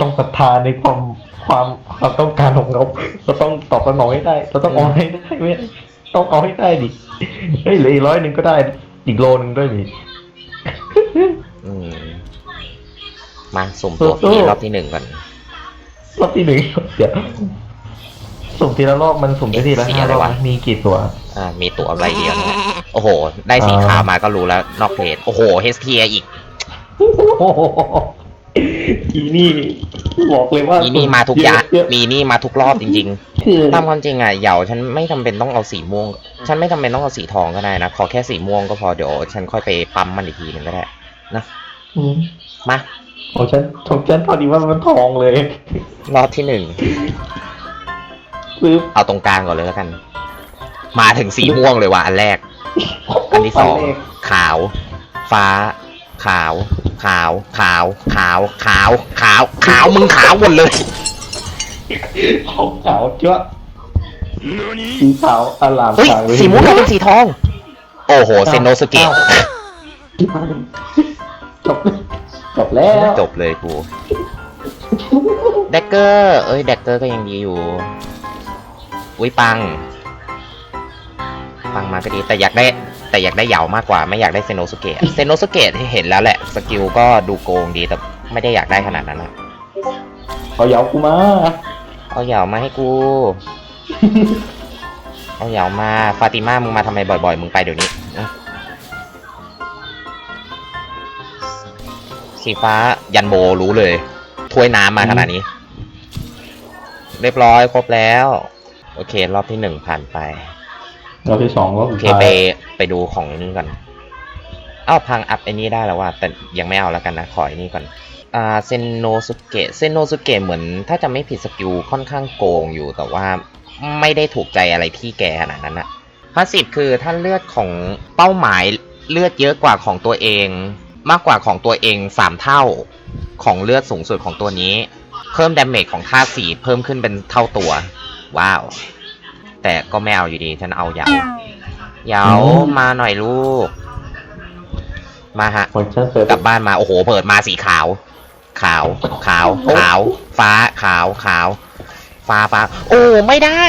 ต้องศรัทธาในความความความต้องการของเราเราต้องตอบสนองให้ได้เราต้องเอาให้ได้ไม่ต้องเอาให้ได้ดิเฮ้ยเหลืออีกร้อยหนึ่งก็ได้อีกโลหนึ่งด้วยดิอืมมาสุ่มตัวฟรีสู้ๆรอบที่หนึ่งก่อนรอบที่หนึ่งเดี๋ยวสุ่มทีละรอบมันสุ่มได้ทีละสีห้าอะไรรอบวะมีกี่ตัว อ่า มีตัวใบเดียวนะโอ้โห ได้สีอ่าขาวมาก็รู้แล้ว นอกเพจโอ้โหเฮสเทียอีกโอ้โหอีนี่บอกเลยว่ามีนี่มาทุกอย่างเยอะมีนี่มาทุกรอบจริงๆคือตามความจริงอะเหยาฉันไม่จำเป็นต้องเอาสีม่วง ฉันไม่จำเป็นต้องเอาสีทองก็ได้นะ ขอแค่สีม่วงก็พอเดี๋ยวฉันค่อยไปปั๊มมันอีกทีหนึ่งก็ได้นะอืมมาของฉันของฉันพอดีว่ามันทองเลย รอบที่หนึ่งซื้อเอาตรงกลางก่อนเลยแล้วกัน มาถึงสีม่วงเลยว่ะอันแรก อันที่สองขาว ฟ้า ขาว ขาว ขาว ขาว ขาว ขาว ขาว มึงขาวหมดเลยของขาวเจ้าสีขาวอลามเฮ้ย ขาวเลยสีม่วงกลายเป็นสีทอง โอ้โห เซนโนสเกะจบจบแล้ว จบเลยกูแดกเกอร์ เอ้ย แดกเกอร์ก็ยังดีอยู่ อุ้ยปัง ปังมาก็ดี แต่อยากได้ แต่อยากได้เหยามากกว่าไม่อยากได้เซโนสุเกะเซโนสุเกะเห็นแล้วแหละสกิลก็ดูโกงดีแต่ไม่ได้อยากได้ขนาดนั้นอะเอาเหยากูมา เอาเหยามาให้กู เอาเหยามาฟาติมามึงมาทำไมบ่อยๆ มึงไปเดี๋ยวนี้นะสีฟ้ายันโบรู้เลย ถ้วยน้ำมาขนาดนี้ เรียบร้อยครบแล้ว โอเค รอบที่หนึ่งผ่านไป รอบที่สองรอบโอสุดเคท้ายไป ไปดูของนี้ก่อนอ้าวพังอัพไอ้นี้ได้แล้วว่า แต่ยังไม่เอาแล้วกันนะ ขอไอ้นี้ก่อน อ่า เซนโนสุเกะ เซนโนสุเกะเหมือน ถ้าจะไม่ผิดสกิลค่อนข้างโกงอยู่แต่ว่าไม่ได้ถูกใจอะไรที่แกขนาดนั้นอะพาสซีฟคือถ้าเลือดของเป้าหมายเลือดเยอะกว่าของตัวเอง มากกว่าของตัวเองสามเท่าของเลือดสูงสุดของตัวนี้ เพิ่มดาเมจของธาสีเพิ่มขึ้นเป็นเท่าตัว ว้าว แต่ก็ไม่เอาอยู่ดี ฉันเอายา เหยามาหน่อยลูก มาฮะของฉันเปิดกลับบ้านมา โอ้โห เปิดมาสีขาว ขาว ขาว ขาว ฟ้า ขาว ขาว ฟ้าฟ้า โอ้ ไม่ได้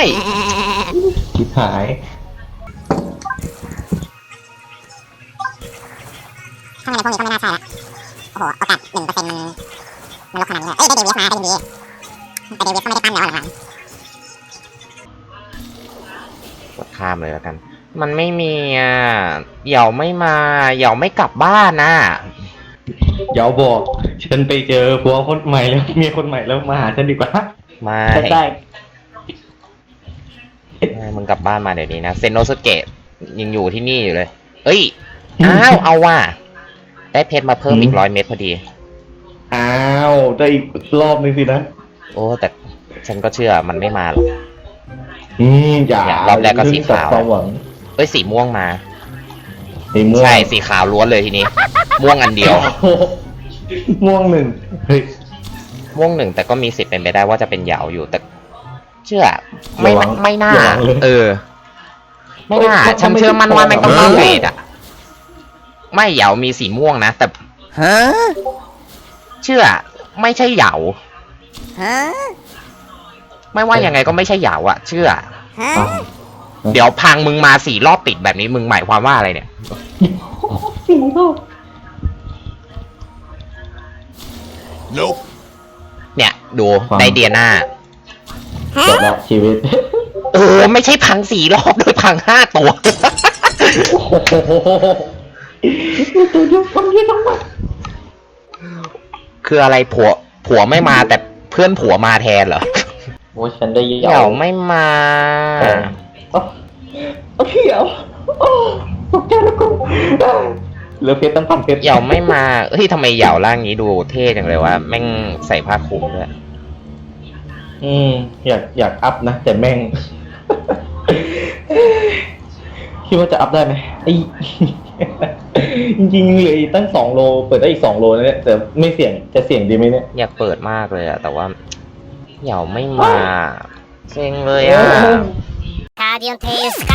คิดหาย ข้างในพวกนี้ก็ไม่น่าใช่ละโอ้โห โอกาสหนึ่งเปอร์เซ็นต์มันมันลดขนาดนี้เลยเอ้ย ได้เดวิสมาได้ดีแต่เดวิสก็ไม่ได้ปั้นแล้วหลังกดข้ามเลยแล้วกัน มันไม่มีอะเหยาไม่มาเหยาไม่กลับบ้านน่ะเหยาบอก ฉันไปเจอผัวคนใหม่แล้วเมียคนใหม่แล้วมาหาฉันดีกว่าไม่ฉันได้ไม่มึงกลับบ้านมาเดี๋ยวนี้นะเซนโนสเกตยังอยู่ที่นี่อยู่เลย เอ้ยอ้าวเอาว่ะได้เพชรมาเพิ่มอีกร้อยเม็ดพอดี อ้าวได้อีกรอบนึงสินะโอ้ แต่ฉันก็เชื่อมันไม่มาหรอกอืมอย่าเนี่ยรอบแรกก็สีขาว ความหวัง เอ้ยสีม่วงมา สีม่วงใช่สีขาวล้วนเลยทีนี้ ม่วงอันเดียวโอ้โหม่วงหนึ่งเฮ้ย ม่วงหนึ่งแต่ก็มีสิทธิ์เป็นไปได้ว่าจะเป็นเหยาอยู่แต่ เชื่อ ไม่อย่าหวังไม่น่า อย่าหวังเลยเออ ไม่น่าเอ้ยฉันเชื่อมั่นว่าไม่ไม่ใช่ต้องทองเวทอะไม่เหยามีสีม่วงนะแต่เชื่อ ไม่ใช่เหยาไม่ว่ายังไงก็ไม่ใช่เหยาอะเชื่ออะ เดี๋ยวพังมึงมาสี่รอบติดแบบนี้มึงหมายความว่าอะไรเนี่ยสีรอบเนี่ย ดูได้เดียนาจบแล้วชีวิต เออ ไม่ใช่พังสี่รอบโดยพังห้าตัวโอ้โหตัวเดียวฟังเยอะจังวะคืออะไรผัว ผัวไม่มาแต่เพื่อนผัวมาแทนเหรอโอ้ยฉันได้เหเหยายาไม่มา เอ้า เอาเขียวโอ้ตกใจแล้วกูเหลือเพชรตั้งพันเพชรเหยาไม่มาเฮ้ยทำไมเหยาร่างนี้ดูเท่จังเลยวะแม่งใส่ผ้าคลุมด้วยอืมอยากอยากอัพนะแต่แม่ง คิดว่าจะอัพได้ไหมไอ้จริงๆเหลืออีกตั้งสองโล เปิดได้อีกสองโลนะเนี่ยแต่ไม่เสี่ยงจะเสี่ยงดีไหมเนี่ยอยากเปิดมากเลยอะแต่ว่าเหยาไม่มาเซ็งเลยอะ radion te jest.